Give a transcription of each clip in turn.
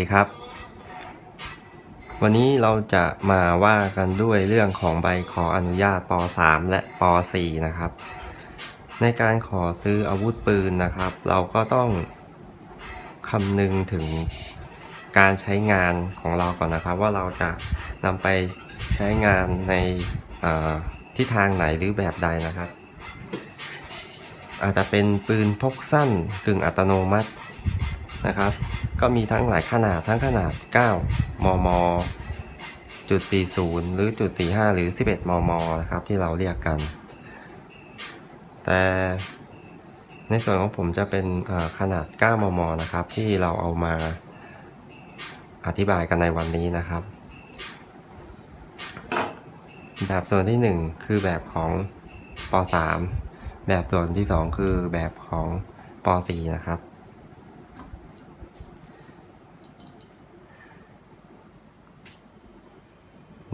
ดีครับ วันนี้เราจะมาว่ากันด้วยเรื่องของใบขออนุญาตป .3 และป .4 นะครับ ในการขอซื้ออาวุธปืนนะครับ เราก็ต้องคำนึงถึงการใช้งานของเราก่อนนะครับ ว่าเราจะนำไปใช้งานในเอ่อทิศทางไหนหรือแบบใดนะครับ อาจจะเป็นปืนพกสั้นกึ่งอัตโนมัตินะครับ ก็มีทั้งหลายขนาดทั้งขนาด 9 มม จุด 40 หรือจุด 45 หรือ 11 มม นะครับที่เราเรียกกัน แต่ในส่วนของผมจะเป็นขนาด 9 มม นะครับ ที่เราเอามาอธิบายกันในวันนี้นะครับ แบบส่วนที่ 1 คือแบบของป .3 แบบส่วนที่ 2 คือแบบของป .4 นะครับ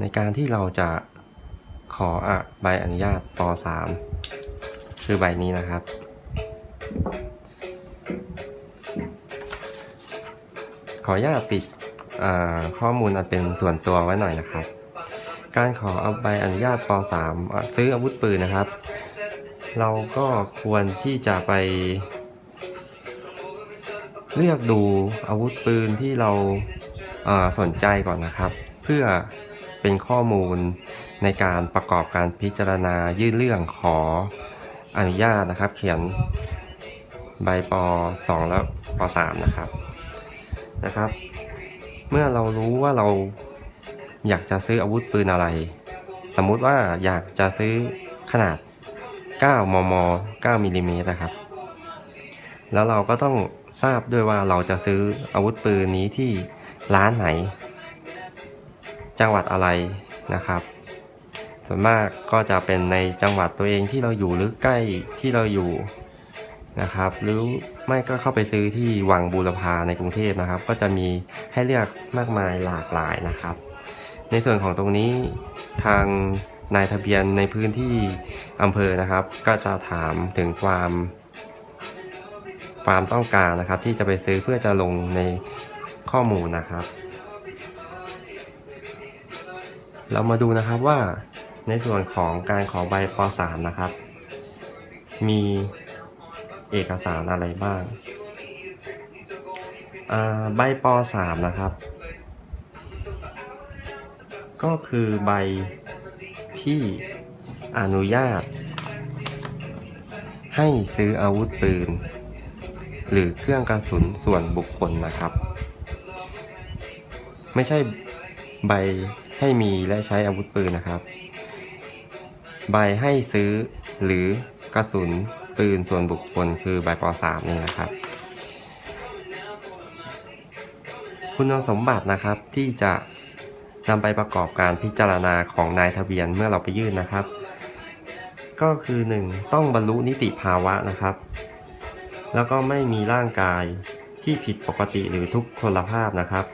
ในการที่เราจะขออใบอนุญาตป .3 คือใบนี้นะครับ ขออนุญาตปิดข้อมูลอันเป็นส่วนตัวไว้หน่อยนะครับ การขอเอาใบอนุญาตป .3 ซื้ออาวุธปืนนะครับ เราก็ควรที่จะไป เลือกดูอาวุธปืนที่เราสนใจก่อนนะครับ เพื่อ เป็นข้อมูลในการประกอบการพิจารณายื่นเรื่องขออนุญาตนะครับ เขียนใบป .2 และป .3 นะครับนะครับ เมื่อเรารู้ว่าเราอยากจะซื้ออาวุธปืนอะไร สมมุติว่าอยากจะซื้อขนาด 9 มม 9มิลลิเมตรนะครับ แล้วเราก็ต้องทราบด้วยว่าเราจะซื้ออาวุธปืนนี้ที่ร้านไหน จังหวัดอะไรนะครับ ส่วนมากก็จะเป็นในจังหวัดตัวเองที่เราอยู่หรือใกล้ที่เราอยู่นะครับ หรือไม่ก็เข้าไปซื้อที่วังบูรพาในกรุงเทพนะครับ ก็จะมีให้เลือกมากมายหลากหลายนะครับ ในส่วนของตรงนี้ทางนายทะเบียนในพื้นที่อำเภอนะครับ ก็จะถามถึงความความต้องการนะครับ ที่จะไปซื้อเพื่อจะลงในข้อมูลนะครับ เรามาดูนะครับว่าในส่วนของการขอใบป .3 นะครับ มีเอกสารอะไรบ้าง ใบป .3 นะครับ ก็คือใบที่อนุญาต ให้ซื้ออาวุธปืน หรือเครื่องกระสุนส่วนบุคคลนะครับ ไม่ใช่ใบ ให้มีและใช้อาวุธปืนนะครับ ใบให้ซื้อหรือกระสุนปืนส่วนบุคคลคือใบป .3 นี่นะครับ คุณสมบัตินะครับที่จะนำไปประกอบการพิจารณาของนายทะเบียนเมื่อเราไปยื่นนะครับ ก็คือ 1. ต้องบรรลุนิติภาวะนะครับ แล้วก็ไม่มีร่างกายที่ผิดปกติหรือทุกพลภาพนะครับ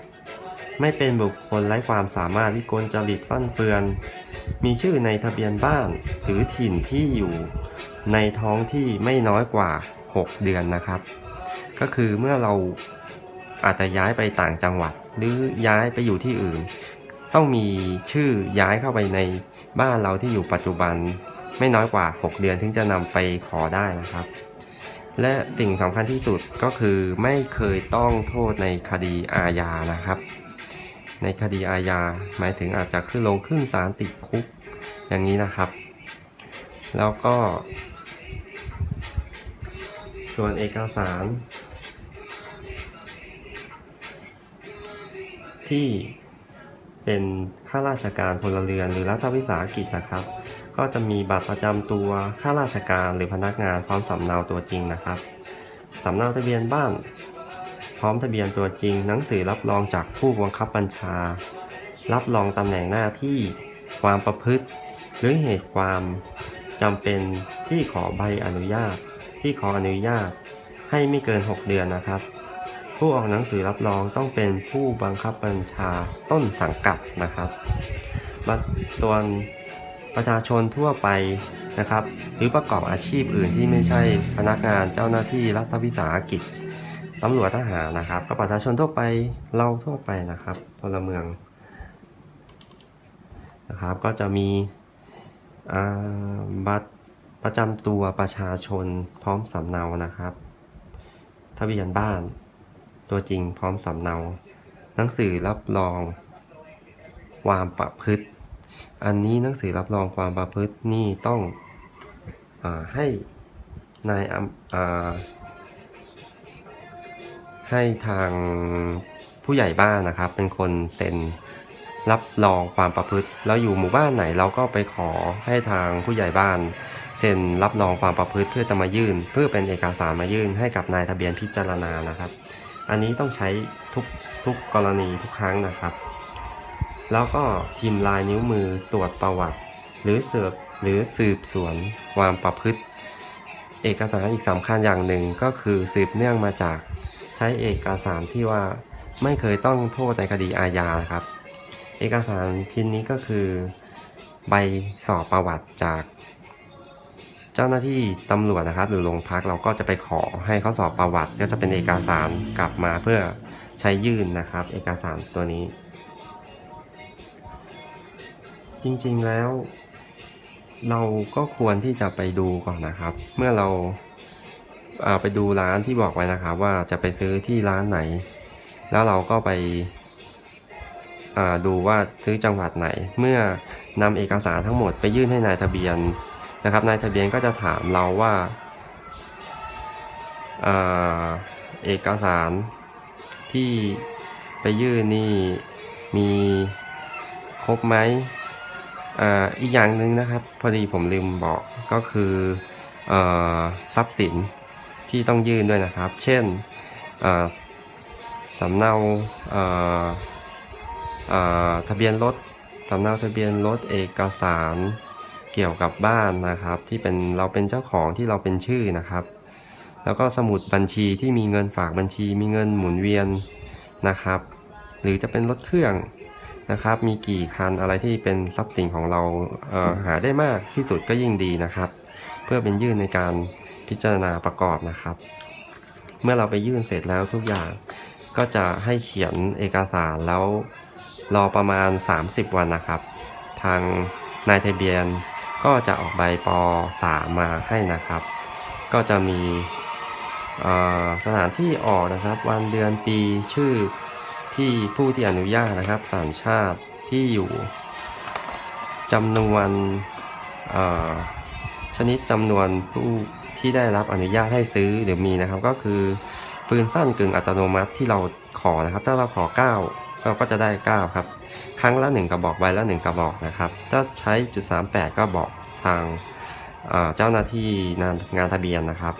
ไม่เป็นบุคคลไร้ความสามารถวิกลจริตฟั่นเฟือน มีชื่อในทะเบียนบ้านหรือถิ่นที่อยู่ในท้องที่ไม่น้อยกว่า 6 เดือนนะครับ ก็คือเมื่อเราอาจจะย้ายไปต่างจังหวัด หรือย้ายไปอยู่ที่อื่น ต้องมีชื่อย้ายเข้าไปในบ้านเราที่อยู่ปัจจุบันไม่น้อยกว่า 6 เดือนถึงจะนำไปขอได้นะครับ และสิ่งสำคัญที่สุดก็คือไม่เคยต้องโทษในคดีอาญานะครับ ในคดีอาญา หมายถึงอาจจะขึ้นลงขึ้นศาลติดคุกอย่างนี้นะครับ แล้วก็ ส่วนเอกสาร ที่เป็นข้าราชการพลเรือนหรือรัฐวิสาหกิจนะครับ ก็จะมีบัตรประจำตัวข้าราชการหรือพนักงานพร้อมสำเนาตัวจริงนะครับสำเนาทะเบียนบ้าน ร้อมทะเบียนตัวจริง หนังสือรับรองจากผู้บังคับบัญชา รับรองตำแหน่งหน้าที่ ความประพฤติ หรือเหตุความจำเป็นที่ขอใบอนุญาต ที่ขออนุญาต ให้ไม่เกิน 6 เดือนนะครับ ผู้ออกหนังสือรับรองต้องเป็นผู้บังคับบัญชาต้นสังกัดนะครับบัตรส่วนประชาชนทั่วไปนะครับ หรือประกอบอาชีพอื่นที่ไม่ใช่พนักงานเจ้าหน้าที่รัฐวิสาหกิจ ตำรวจทหารนะครับก็ประชาชนทั่วไปเราทั่วไปนะครับพลเมืองนะครับก็จะมีบัตรประจำตัวประชาชนพร้อมสำเนานะครับ ทะเบียนบ้านตัวจริงพร้อมสำเนา หนังสือรับรองความประพฤติ อันนี้หนังสือรับรองความประพฤตินี่ต้องอให้นายอำอ่า ให้ทางผู้ใหญ่บ้านนะครับ เป็นคนเซ็นรับรองความประพฤติแล้วอยู่หมู่บ้านไหนเราก็ไปขอให้ทางผู้ใหญ่บ้าน เซ็นรับรองความประพฤติเพื่อจะมายื่น เพื่อเป็นเอกสารมายื่นให้กับนายทะเบียนพิจารณานะครับ อันนี้ต้องใช้ทุกทุกกรณีทุกครั้งนะครับ แล้วก็พิมพ์ลายนิ้วมือตรวจประวัติ หรือสืบหรือสืบสวนความประพฤติ เอกสารอีกสำคัญอย่างหนึ่งก็คือสืบเนื่องมาจาก ช้เอกสารที่ว่าไม่เคยต้องโทษในคดีอาญาครับ เอกสารชิ้นนี้ก็คือ ใบสอบประวัติจาก เจ้าหน้าที่ตำรวจนะครับ หรือโรงพักเราก็จะไปขอให้เขาสอบประวัติ ก็จะเป็นเอกสารกลับมาเพื่อใช้ยื่นนะครับ เอกสารตัวนี้ จริงๆแล้ว เราก็ควรที่จะไปดูก่อนนะครับ เมื่อเรา ไปดูร้านที่บอกไว้นะครับ ว่าจะไปซื้อที่ร้านไหน แล้วเราก็ไปดูว่าซื้อจังหวัดไหน เมื่อนำเอกสารทั้งหมดไปยื่นให้นายทะเบียนนะครับนายทะเบียนก็จะถามเราว่าอเอกสารที่ไปยื่นนี่มีครบไหมออีกอย่างหนึ่งนะครับ พอดีผมลืมบอกก็คืออทรัพย์สิน ที่ต้องยื่นด้วยนะครับ เช่นสำเนาทะเบียนรถสำเนาทะเบียนรถเอกสารเกี่ยวกับบ้านนะครับ ที่เป็นเราเป็นเจ้าของที่เราเป็นชื่อนะครับ แล้วก็สมุดบัญชีที่มีเงินฝากบัญชี มีเงินหมุนเวียนนะครับ หรือจะเป็นรถเครื่องนะครับ มีกี่คันอะไรที่เป็นทรัพย์สินของเราเหาได้มากที่สุดก็ยิ่งดีนะครับ เพื่อเป็นยื่นในการ พิจารณาประกอบนะครับ เมื่อเราไปยื่นเสร็จแล้วทุกอย่างก็จะให้เขียนเอกสารแล้วรอประมาณ 30 วันนะครับ ทางนายทะเบียนก็จะออกใบป .3 มาให้นะครับ ก็จะมีสถานที่ออกนะครับ วันเดือนปีชื่อที่ผู้ที่อนุญาตนะครับต่างชาติที่อยู่จำนวนชนิดจำนวนผู้ ที่ได้รับอนุญาตให้ซื้อหรือมีนะครับ ก็คือปืนสั้นกึ่งอัตโนมัติที่เราขอนะครับ ถ้าเราขอ 9 เราก็จะได้ 9 ครับ ครั้งละ 1 กระบอกใบละ 1 กระบอกนะครับถ้าใช้จุด38 ก็บอกทางเจ้าหน้าที่งานงานทะเบียนนะครับ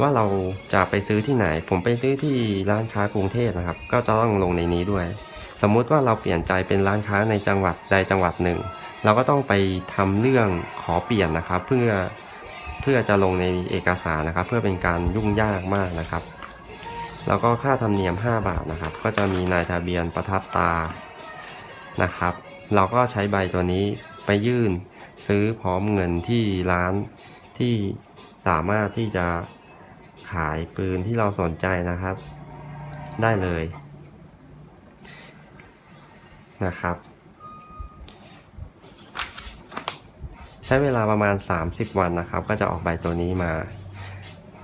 ว่าเราจะไปซื้อที่ไหน ผมไปซื้อที่ร้านค้ากรุงเทพนะครับ ก็จะต้องลงในนี้ด้วย สมมุติว่าเราเปลี่ยนใจเป็นร้านค้าในจังหวัดใดจังหวัดหนึ่ง เราก็ต้องไปทำเรื่องขอเปลี่ยนนะครับ เพื่อ เพื่อจะลงในเอกสารนะครับ เพื่อเป็นการยุ่งยากมากนะครับ แล้วก็ค่าธรรมเนียม 5 บาทนะครับ ก็จะมีนายทะเบียนประทับตานะครับ เราก็ใช้ใบตัวนี้ไปยื่นซื้อพร้อมเงินที่ร้านที่สามารถที่จะขายปืนที่เราสนใจนะครับ ได้เลยนะครับ ช้เวลาประมาณ 30 วันนะครับ ก็จะออกใบตัวนี้มา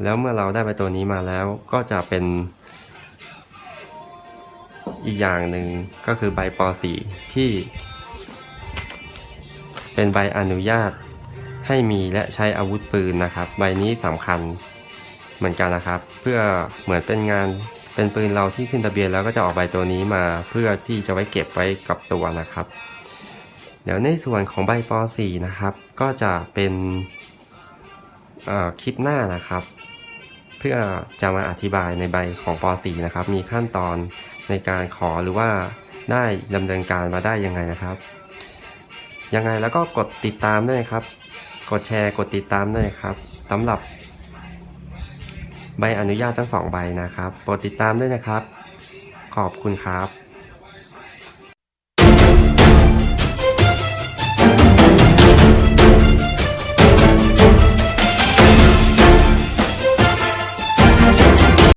แล้วเมื่อเราได้ใบตัวนี้มาแล้วก็จะเป็น อีกอย่างหนึ่งก็คือใบป .4 ที่ เป็นใบอนุญาตให้มีและใช้อาวุธปืนนะครับ ใบนี้สำคัญเหมือนกันนะครับ เพื่อเหมือนเป็นงานเป็นปืนเราที่ขึ้นทะเบียนแล้วก็จะออกใบตัวนี้มา เพื่อที่จะไว้เก็บไว้กับตัวนะครับ ดี๋ยวในส่วนของใบป .4 นะครับ ก็จะเป็นคลิปหน้านะครับ เพื่อจะมาอธิบายในใบของป .4 นะครับ มีขั้นตอนในการขอหรือว่าได้ดำเนินการมาได้ยังไงนะครับ ยังไงแล้วก็กดติดตามด้วยนะครับ กดแชร์กดติดตามด้วยครับสำหรับใบอนุญาตทั้งสองใบนะครับ โปรดติดตามด้วยนะครับ ขอบคุณครับ